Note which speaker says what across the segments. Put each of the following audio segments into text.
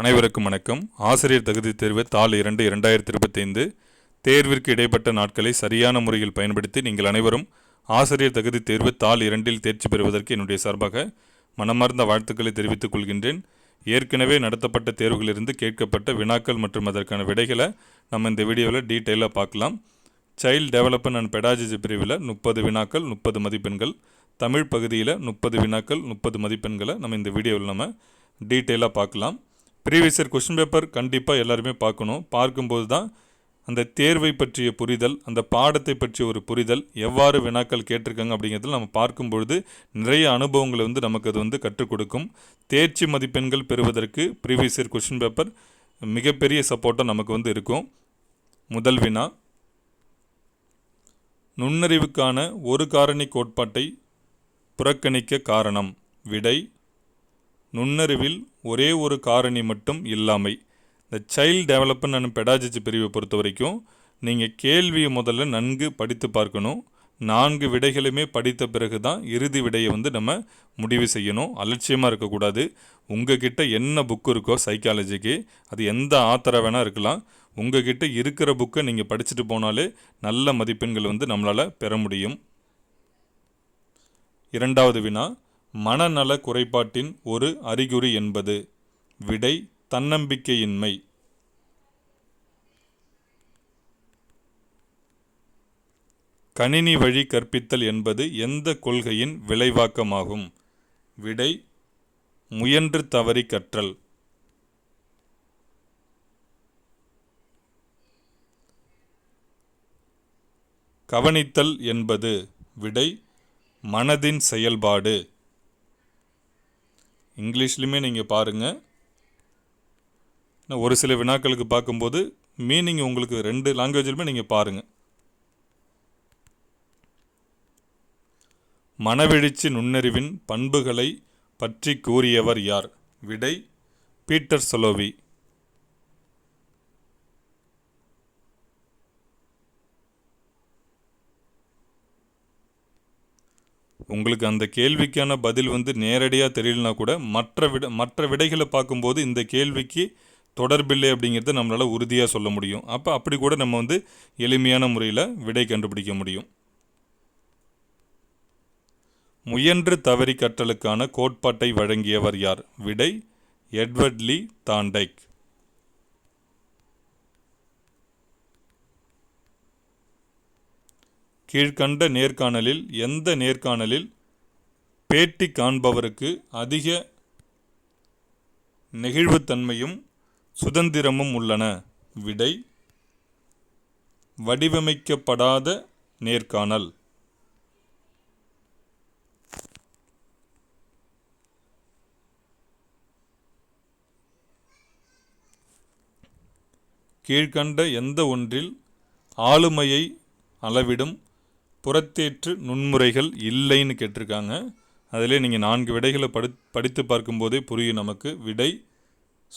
Speaker 1: அனைவருக்கும் வணக்கம். ஆசிரியர் தகுதி தேர்வு தாள் இரண்டு இரண்டாயிரத்தி இருபத்தைந்து. தேர்விற்கு இடைப்பட்ட நாட்களை சரியான முறையில் பயன்படுத்தி நீங்கள் அனைவரும் ஆசிரியர் தகுதி தேர்வு தாள் இரண்டில் தேர்ச்சி பெறுவதற்கு என்னுடைய சார்பாக மனமார்ந்த வாழ்த்துக்களை தெரிவித்துக் கொள்கின்றேன். ஏற்கனவே நடத்தப்பட்ட தேர்வுகளிலிருந்து கேட்கப்பட்ட வினாக்கள் மற்றும் அதற்கான விடைகளை நம்ம இந்த வீடியோவில் டீட்டெயிலாக பார்க்கலாம். சைல்டு டெவலப்மெண்ட் அண்ட் பெடாஜி பிரிவில் முப்பது வினாக்கள் முப்பது மதிப்பெண்கள். தமிழ் பகுதியில் முப்பது வினாக்கள் முப்பது மதிப்பெண்களை நம்ம இந்த வீடியோவில் நம்ம டீட்டெயிலாக பார்க்கலாம். ப்ரீவியஸ் இயர் கொஷின் பேப்பர் கண்டிப்பாக எல்லாருமே பார்க்கணும். பார்க்கும்போது தான் அந்த தேர்வை பற்றிய புரிதல் அந்த பாடத்தை பற்றிய ஒரு புரிதல் எவ்வாறு வினாக்கள் கேட்டிருக்காங்க அப்படிங்கிறதுல நம்ம பார்க்கும் பொழுது நிறைய அனுபவங்களை வந்து நமக்கு அது வந்து கற்றுக் கொடுக்கும். தேர்ச்சி மதிப்பெண்கள் பெறுவதற்கு ப்ரீவியஸ் இயர் கொஷின் பேப்பர் மிகப்பெரிய சப்போர்ட்டாக நமக்கு வந்து இருக்கும். முதல் வினா. நுண்ணறிவுக்கான ஒரு காரணி கோட்பாட்டை புறக்கணிக்க காரணம். விடை. நுண்ணறிவில் ஒரே ஒரு காரணி மட்டும் இல்லாமை. இந்த சைல்டு டெவலப்மெண்ட் அண்ட் பெடாஜி பிரிவை பொறுத்த வரைக்கும் நீங்கள் கேள்வியை முதல்ல நன்கு படித்து பார்க்கணும். நான்கு விடைகளுமே படித்த பிறகு தான் இறுதி விடையை வந்து நம்ம முடிவு செய்யணும். அலட்சியமாக இருக்கக்கூடாது. உங்ககிட்ட என்ன புக்கு இருக்கோ சைக்காலஜிக்கு அது எந்த ஆத்தரை வேணால் இருக்கலாம். உங்ககிட்ட இருக்கிற புக்கை நீங்கள் படிச்சுட்டு போனாலே நல்ல மதிப்பெண்கள் வந்து நம்மளால் பெற முடியும். இரண்டாவது வினா மனநல குறைபாட்டின் ஒரு அறிகுறி என்பது விடை தன்னம்பிக்கையின்மை. கணினி வழி கற்பித்தல் என்பது எந்த கொள்கையின் விளைவாக்கமாகும்? விடை முயன்று தவறி கற்றல். கவனித்தல் என்பது விடை மனதின் செயல்பாடு. இங்கிலீஷ்லையுமே நீங்கள் பாருங்கள் ஒரு சில வினாக்களுக்கு பார்க்கும்போது மீனிங் உங்களுக்கு ரெண்டு லாங்குவேஜிலுமே நீங்கள் பாருங்கள் மனவெழுச்சி நுண்ணறிவின் பண்புகளை பற்றி கூறியவர் யார்? விடை பீட்டர் சொலோவி. உங்களுக்கு அந்த கேள்விக்கான பதில் வந்து நேரடியாக தெரியலனா கூட மற்ற விட மற்ற விடைகளை பார்க்கும்போது இந்த கேள்விக்கு தொடர்பில்லை அப்படிங்கிறத நம்மளால் உறுதியாக சொல்ல முடியும். அப்போ அப்படி கூட நம்ம வந்து எளிமையான முறையில் விடை கண்டுபிடிக்க முடியும். முயன்று தவறி கற்றலுக்கான கோட்பாட்டை வழங்கியவர் யார்? விடை எட்வர்ட் லீ தாண்டைக். கீழ்கண்ட நேர்காணலில் எந்த நேர்காணலில் பேட்டி காண்பவருக்கு அதிக நெகிழ்வுத்தன்மையும் சுதந்திரமும் உள்ளன? விடை வடிவமைக்கப்படாத நேர்காணல். கீழ்கண்ட எந்த ஒன்றில் ஆளுமையை அளவிடும் புறத்தேற்று நுண்முறைகள் இல்லைன்னு கேட்டிருக்காங்க. அதிலே நீங்கள் நான்கு விடைகளை படி படித்து பார்க்கும்போதே புரியும் நமக்கு. விடை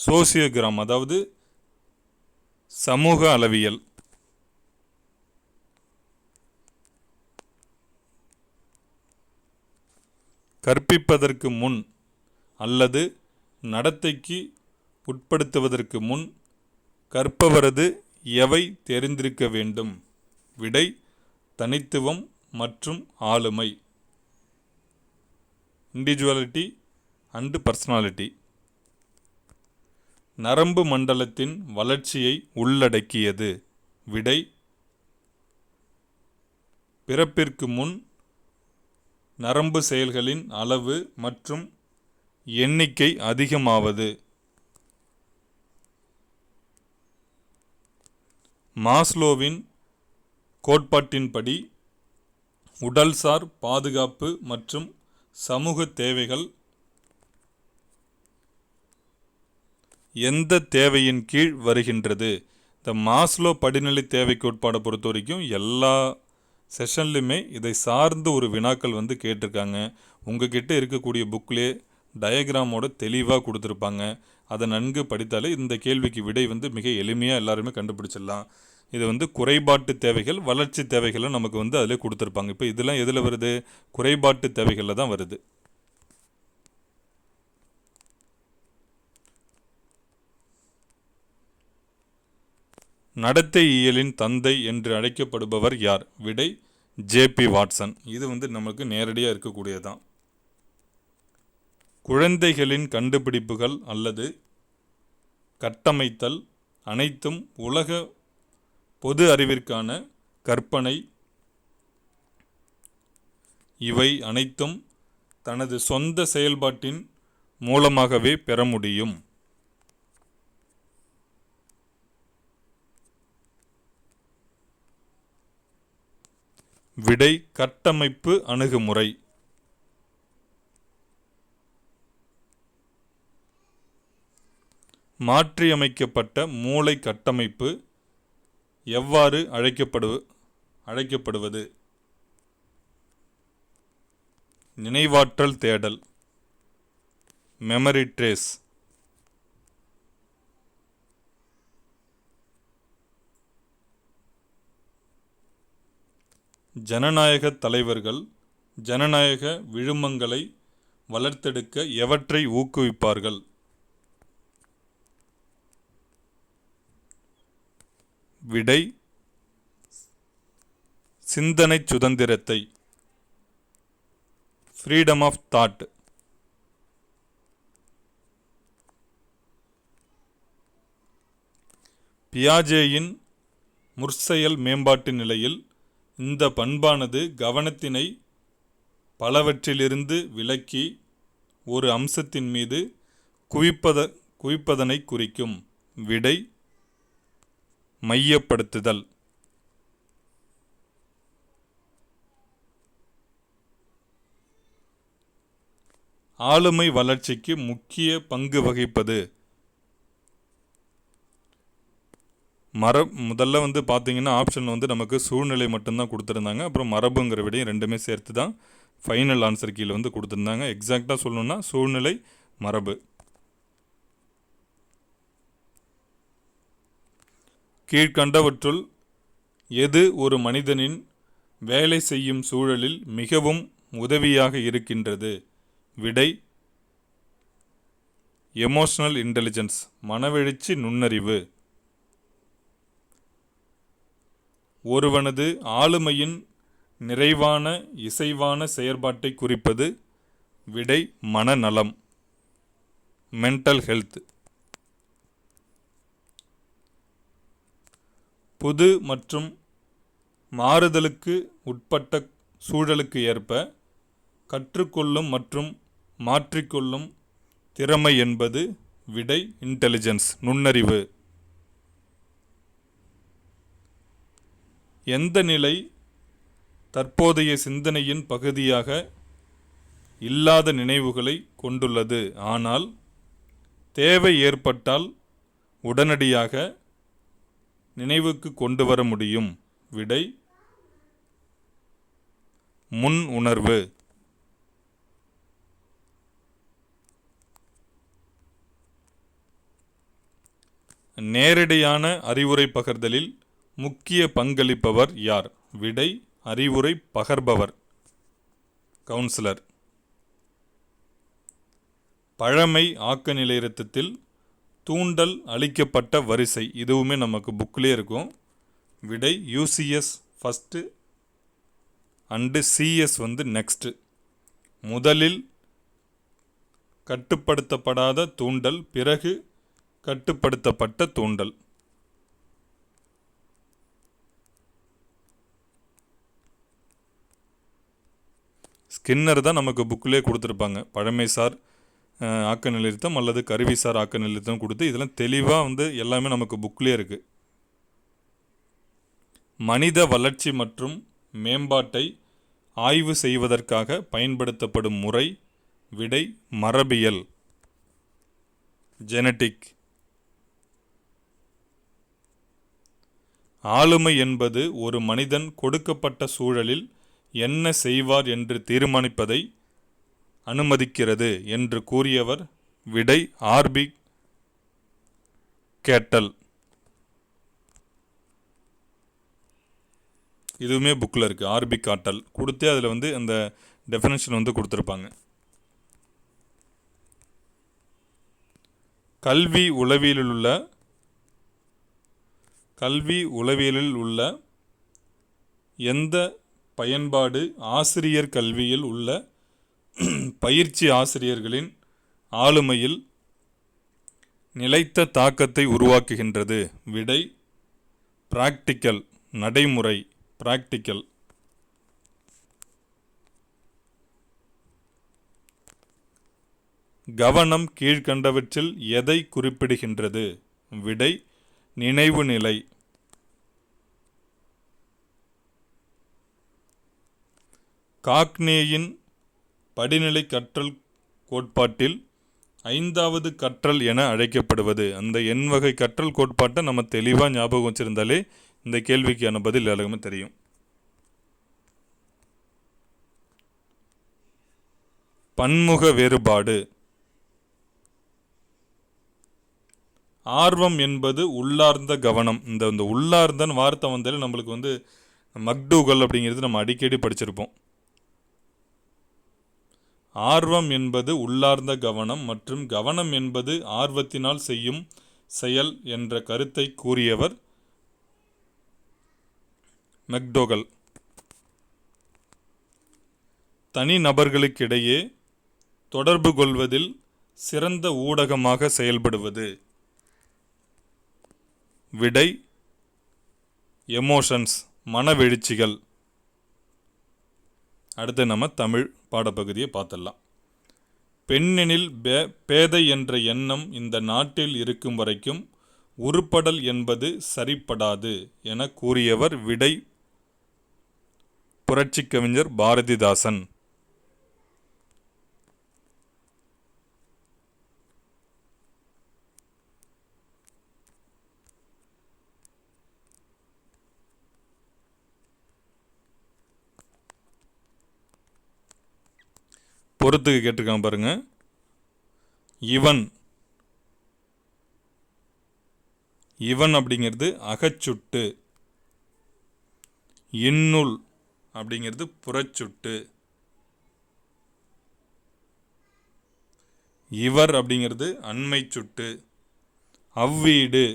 Speaker 1: சோசியோகிராம் அதாவது சமூக அளவியல். கற்பிப்பதற்கு முன் அல்லது நடத்தைக்கு உட்படுத்துவதற்கு முன் கற்பவரது எவை தெரிந்திருக்க வேண்டும்? விடை தனித்துவம் மற்றும் ஆளுமை. இண்டிவிஜுவாலிட்டி அண்டு பர்சனாலிட்டி நரம்பு மண்டலத்தின் வளர்ச்சியை உள்ளடக்கியது. விடை பிறப்பிற்கு முன் நரம்பு செயல்களின் அளவு மற்றும் எண்ணிக்கை அதிகமாவது. மாஸ்லோவின் கோட்பாட்டின்படி உடல்சார் பாதுகாப்பு மற்றும் சமூக தேவைகள் எந்த தேவையின் கீழ் வருகின்றது? இந்த மாஸ்லோ படிநிலை தேவை கோட்பாடை பொறுத்த வரைக்கும் எல்லா செஷன்லையுமே இதை சார்ந்த ஒரு வினாக்கள் வந்து கேட்டிருக்காங்க. உங்ககிட்ட இருக்கக்கூடிய புக்லேயே டயக்ராமோட தெளிவாக கொடுத்துருப்பாங்க. அதை நன்கு படித்தாலே இந்த கேள்விக்கு விடை வந்து மிக எளிமையாக எல்லாருமே கண்டுபிடிச்சிடலாம். இது வந்து குறைபாட்டு தேவைகள் வளர்ச்சி தேவைகளும் நமக்கு வந்து அதில் கொடுத்துருப்பாங்க. இப்போ இதெல்லாம் எதில் வருது? குறைபாட்டு தேவைகளில் தான் வருது. நடத்தை இயலின் தந்தை என்று அழைக்கப்படுபவர் யார்? விடை ஜேபி வாட்சன். இது வந்து நமக்கு நேரடியாக இருக்கக்கூடியதான் குழந்தைகளின் கண்டுபிடிப்புகள் அல்லது கட்டமைத்தல் அனைத்தும் உலக பொது அறிவிற்கான கற்பனை இவை அனைத்தும் தனது சொந்த செயல்பாட்டின் மூலமாகவே பெற முடியும். விடை கட்டமைப்பு அணுகுமுறை. மாற்றியமைக்கப்பட்ட மூளை கட்டமைப்பு எவ்வாறு அழைக்கப்படு அழைக்கப்படுவது? நினைவாற்றல் தேடல். மெமரி ட்ரேஸ் ஜனநாயக தலைவர்கள் ஜனநாயக விழுமங்களை வளர்த்தெடுக்க எவற்றை ஊக்குவிப்பார்கள்? விடை சிந்தனை சுதந்திரத்தை. ஃப்ரீடம் ஆஃப் தாட் பியாஜேயின் முற்செயல் மேம்பாட்டு நிலையில் இந்த பண்பானது கவனத்தினை பலவற்றிலிருந்து விலக்கி ஒரு அம்சத்தின் மீது குவிப்பத குவிப்பதனை குறிக்கும். விடை மையப்படுத்துதல். ஆளுமை வளர்ச்சிக்கு முக்கிய பங்கு வகிப்பது. மர முதல்ல வந்து பார்த்தீங்கன்னா ஆப்ஷன் வந்து நமக்கு சூழ்நிலை மட்டும்தான் கொடுத்துருந்தாங்க. அப்புறம் மரபுங்கிற விடையும் ரெண்டுமே சேர்த்து தான் ஃபைனல் ஆன்சர் கீழே வந்து கொடுத்துருந்தாங்க. எக்ஸாக்டாக சொல்லணுன்னா சூழ்நிலை மரபு. கீழ்கண்டவற்றுள் எது ஒரு மனிதனின் வேலை செய்யும் சூழலில் மிகவும் உதவியாக இருக்கின்றது? விடை எமோஷனல் இன்டெலிஜென்ஸ் மனவெழுச்சி நுண்ணறிவு. ஒருவனது ஆளுமையின் நிறைவான இசைவான செயற்பாட்டை குறிப்பது விடை மனநலம் மென்டல் ஹெல்த் புது மற்றும் மாறுதலுக்கு உட்பட்ட சூழலுக்கு ஏற்ப கற்றுக்கொள்ளும் மற்றும் மாற்றிக்கொள்ளும் திறமை என்பது விடை இன்டெலிஜென்ஸ் நுண்ணறிவு. எந்த நிலை தற்போதைய சிந்தனையின் பகுதியாக இல்லாத நினைவுகளை கொண்டுள்ளது? ஆனால் தேவை ஏற்பட்டால் உடனடியாக நினைவுக்கு கொண்டு வர முடியும். விடை முன் உணர்வு. நேரடியான அறிவுரை பகர்தலில் முக்கிய பங்களிப்பவர் யார்? விடை அறிவுரை பகர்பவர். கவுன்சிலர். பழமை ஆக்க நிலையத்தில் தூண்டல் அளிக்கப்பட்ட வரிசை. இதுவுமே நமக்கு புக்லேயே இருக்கும். விடை யூசிஎஸ் ஃபஸ்ட்டு அண்டு சிஎஸ் வந்து நெக்ஸ்ட்டு முதலில் கட்டுப்படுத்தப்படாத தூண்டல் பிறகு கட்டுப்படுத்தப்பட்ட தூண்டல். ஸ்கின்னர் தான் நமக்கு புக்கிலே கொடுத்துருப்பாங்க. பழமைசார் சார் ஆக்க நிலைத்தம் அல்லது கருவிசார் ஆக்க நிலைத்தம் கொடுத்து இதெல்லாம் தெளிவாக வந்து எல்லாமே நமக்கு புக்லேயே இருக்குது மனித வளர்ச்சி மற்றும் மேம்பாட்டை ஆய்வு செய்வதற்காக பயன்படுத்தப்படும் முறை விடை மரபியல். ஜெனட்டிக் ஆளுமை என்பது ஒரு மனிதன் கொடுக்கப்பட்ட சூழலில் என்ன செய்வார் என்று தீர்மானிப்பதை அனுமதிக்கிறது என்று கூறியவர் விடை ஆர்பி கேட்டல். இதுவுமே புக்கில் இருக்குது ஆர்பி காட்டல். கொடுத்து அதில் வந்து அந்த டெஃபினேஷன் வந்து கொடுத்துருப்பாங்க. கல்வி உளவியலில் உள்ள கல்வி உளவியலில் உள்ள எந்த பயன்பாடு ஆசிரியர் கல்வியில் உள்ள பயிற்சி ஆசிரியர்களின் ஆளுமையில் நிலைத்த தாக்கத்தை உருவாக்குகின்றது. விடை பிராக்டிக்கல் நடைமுறை பிராக்டிக்கல் கவனம் கீழ்கண்டவற்றில் எதை குறிப்பிடுகின்றது? விடை நினைவு நிலை. காக்னேயின் படிநிலை கற்றல் கோட்பாட்டில் ஐந்தாவது கற்றல் என அழைக்கப்படுவது. அந்த எண் வகை கற்றல் கோட்பாட்டை நம்ம தெளிவாக ஞாபகம் வச்சுருந்தாலே இந்த கேள்விக்கான பதில் எல்லாருக்குமே தெரியும். பன்முக வேறுபாடு. ஆர்வம் என்பது உள்ளார்ந்த கவனம். இந்த இந்த உள்ளார்ந்தன் வார்த்தை வந்தாலே நம்மளுக்கு வந்து மக்டூகல் அப்படிங்கிறது நம்ம அடிக்கடி படிச்சிருப்போம். ஆர்வம் என்பது உள்ளார்ந்த கவனம் மற்றும் கவனம் என்பது ஆர்வத்தினால் செய்யும் செயல் என்ற கருத்தை கூறியவர் மெக்டோகல். தனி நபர்களுக்கிடையே தொடர்பு கொள்வதில் சிறந்த ஊடகமாக செயல்படுவது. விடை எமோஷன்ஸ் மனவெழுச்சிகள் அடுத்து நம்ம தமிழ் பாடப்பகுதியை பார்த்துடலாம். பெண்ணெனில் பே பேதை என்ற எண்ணம் இந்த நாட்டில் இருக்கும் வரைக்கும் உருப்படல் என்பது சரிப்படாது என கூறியவர் விடை புரட்சி கவிஞர் பாரதிதாசன். பொறுத்துக்கு கேட்டிருக்காங்க பாருங்க. இவன் இவன் அப்படிங்கிறது அகச்சுட்டு இன்னுள் அப்படிங்கிறது புறச்சுட்டு. இவர் அப்படிங்கிறது அண்மை சுட்டு அவ்வீடு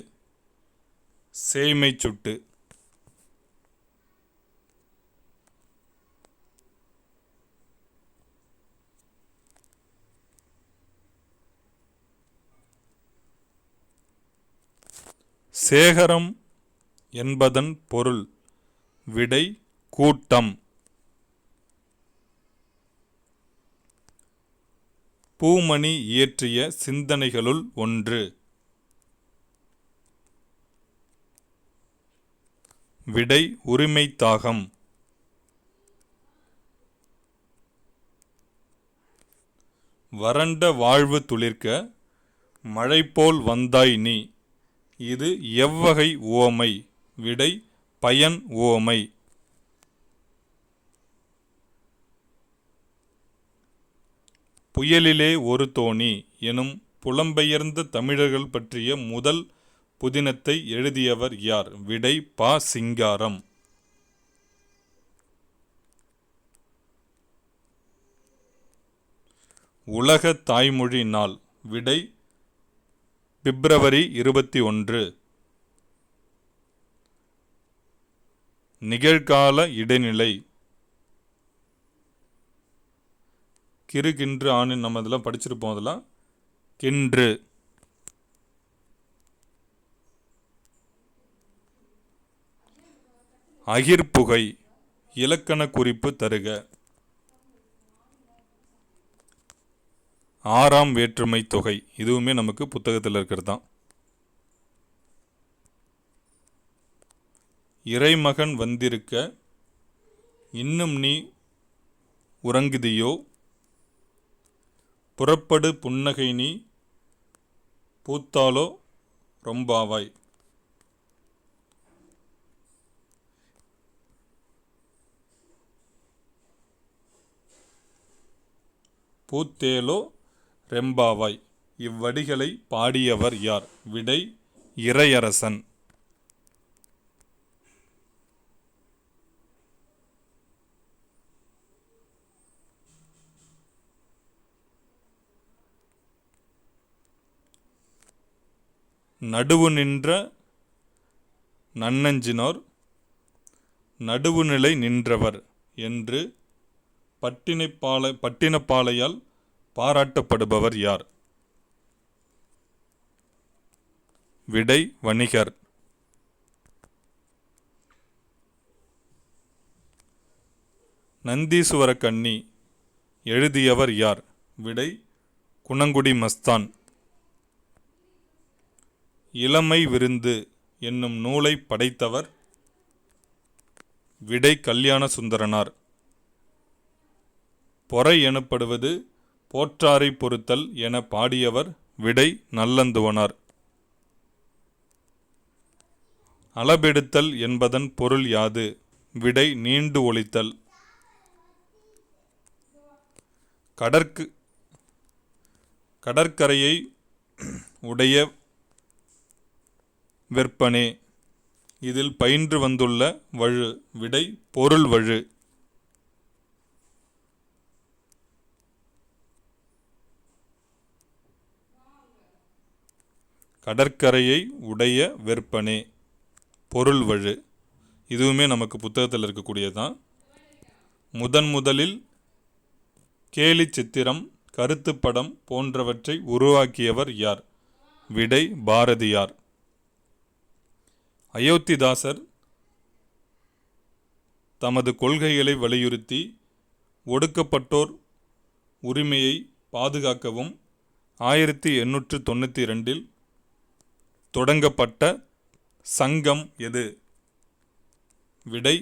Speaker 1: சேய்மை சுட்டு சேகரம் என்பதன் பொருள் விடை கூட்டம். பூமணி இயற்றிய சிந்தனைகளுள் ஒன்று. விடை உரிமை தாகம். வறண்ட வாழ்வு துளிர்க்க மழை போல் வந்தாய் நீ. இது எவ்வகை ஓமை? விடை பயன் உவமை புயலிலே ஒரு தோணி எனும் புலம்பெயர்ந்த தமிழர்கள் பற்றிய முதல் புதினத்தை எழுதியவர் யார்? விடை பா. சிங்காரம். உலக தாய்மொழி நாள். விடை பிப்ரவரி இருபத்தி ஒன்று. நிகழ்கால இடைநிலை. கிரு கின்று ஆணு நம்ம இதெல்லாம் படிச்சிருப்போம் அதெல்லாம். கின்று. அகிர்புகை இலக்கண குறிப்பு தருக. ஆறாம் வேற்றுமை தொகை. இதுவுமே நமக்கு புத்தகத்தில் இருக்கிறது தான் இறைமகன் வந்திருக்க இன்னும் நீ உறங்குதியோ? புறப்படு புன்னகை நீ பூத்தாலோ ரொம்பாவாய். பூத்தேலோ ரெம்பாவாய். இவ்வடிகளை பாடியவர் யார்? விடை இறையரசன். நடுவு நின்ற நன்னஞ்சினோர் நடுவுநிலை நின்றவர் என்று பட்டினைப்பாலை பட்டினப்பாலையால் பாராட்டப்படுபவர் யார்? விடை வணிகர். நந்தீசுவர கண்ணி எழுதியவர் யார்? விடை குணங்குடி மஸ்தான். இளமை விருந்து என்னும் நூலை படைத்தவர் விடை கல்யாண சுந்தரனார் பொறை எனப்படுவது போற்றாரை பொறுத்தல் என பாடியவர் விடை நல்லந்துவனார். அளபெடுத்தல் என்பதன் பொருள் யாது? விடை நீண்டு ஒழித்தல். கடற்கு கடற்கரையை உடைய விற்பனே. இதில் பயின்று வந்துள்ள வழு விடை பொருள் வழு. கடற்கரையை உடைய வெற்பனே. பொருள் வழு. இதுவுமே நமக்கு புத்தகத்தில் இருக்கக்கூடியது தான் முதன் முதலில் கேலி சித்திரம் கருத்துப்படம் போன்றவற்றை உருவாக்கியவர் யார்? விடை பாரதியார். அயோத்திதாசர் தமது கொள்கைகளை வலியுறுத்தி ஒடுக்கப்பட்டோர் உரிமையை பாதுகாக்கவும் ஆயிரத்தி எண்ணூற்று தொண்ணூற்றி ரெண்டில் தொடங்கப்பட்ட சங்கம் எது? விடை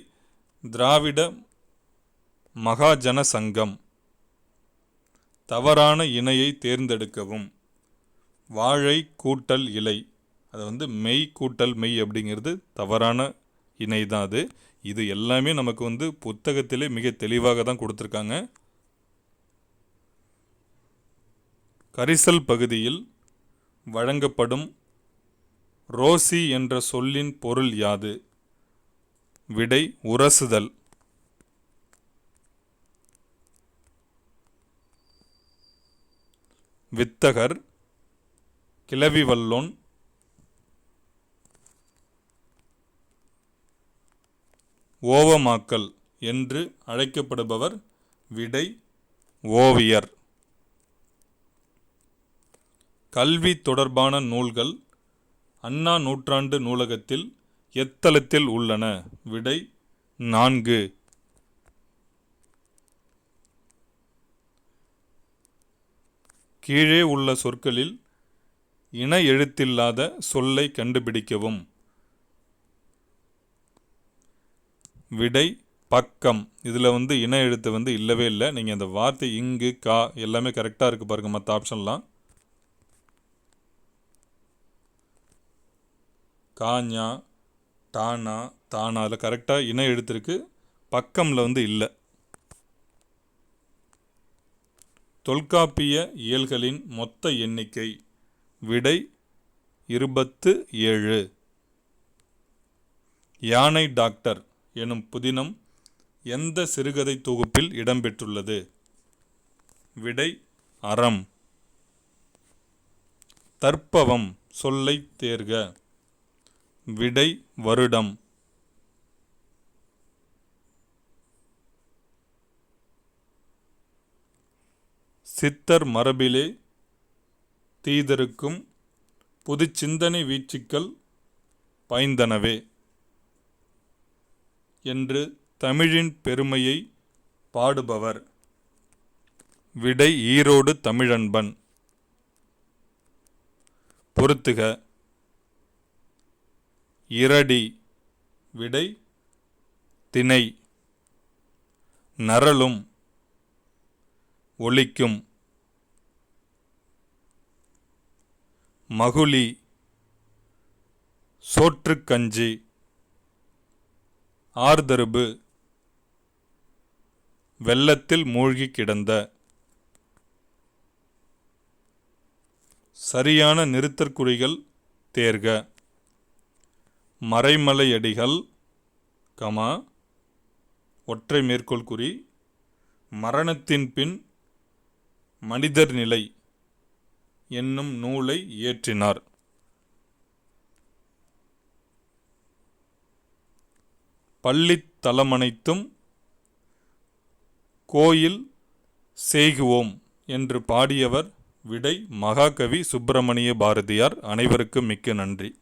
Speaker 1: திராவிட மகாஜன சங்கம் தவறான இணையை தேர்ந்தெடுக்கவும். வாழை கூட்டல் இலை. அது வந்து மெய் கூட்டல் மெய் அப்படிங்கிறது தவறான இணை தான் அது. இது எல்லாமே நமக்கு வந்து புத்தகத்திலே மிக தெளிவாக தான் கொடுத்துருக்காங்க. கரிசல் பகுதியில் வழங்கப்படும் ரோசி என்ற சொல்லின் பொருள் யாது? விடை உரசுதல். வித்தகர் கிளவி வல்லோன் ஓவமாக்கல் என்று அழைக்கப்படுபவர் விடை ஓவியர். கல்வி தொடர்பான நூல்கள் அண்ணா நூற்றாண்டு நூலகத்தில் எத்தளத்தில் உள்ளன? விடை நான்கு. கீழே உள்ள சொற்களில் இன எழுத்தில்லாத சொல்லை கண்டுபிடிக்கவும். விடை பக்கம். இதில் வந்து இன எழுத்து வந்து இல்லவே இல்லை. நீங்கள் அந்த வார்த்தை இங்கு கா எல்லாமே கரெக்டாக இருக்குது பாருங்கள் மற்ற ஆப்ஷன்லாம் காஞ்சா டானா தானா அதில் கரெக்டாக இன எழுத்திருக்கு பக்கமில் வந்து இல்லை. தொல்காப்பிய இயல்களின் மொத்த எண்ணிக்கை விடை இருபத்து ஏழு. யானை டாக்டர் எனும் புதினம் எந்த சிறுகதை தொகுப்பில் இடம்பெற்றுள்ளது? விடை அறம். தற்பவம் சொல்லை தேர்க. விடை வருடம். சித்தர் மரபிலே தீதருக்கும் புது சிந்தனை வீச்சுக்கள் பாய்ந்தனவே என்று தமிழின் பெருமையை பாடுபவர். விடை ஈரோடு தமிழன்பன். பொறுத்துக இரடி விடை திணை. நரலும் ஒலிக்கும். மகுளி சோற்றுக்கஞ்சி ஆர்தருபு வெள்ளத்தில் மூழ்கி கிடந்த. சரியான நிறுத்தற்குறிகள் தேர்க. மறைமலையடிகள் கமா ஒற்றை மேற்கோள் குறி மரணத்தின் பின் மனிதர் நிலை என்னும் நூலை இயற்றினார். பள்ளி தலமனைத்தும் கோயில் செய்குவோம் என்று பாடியவர் விடை மகாகவி சுப்பிரமணிய பாரதியார். அனைவருக்கும் மிக்க நன்றி.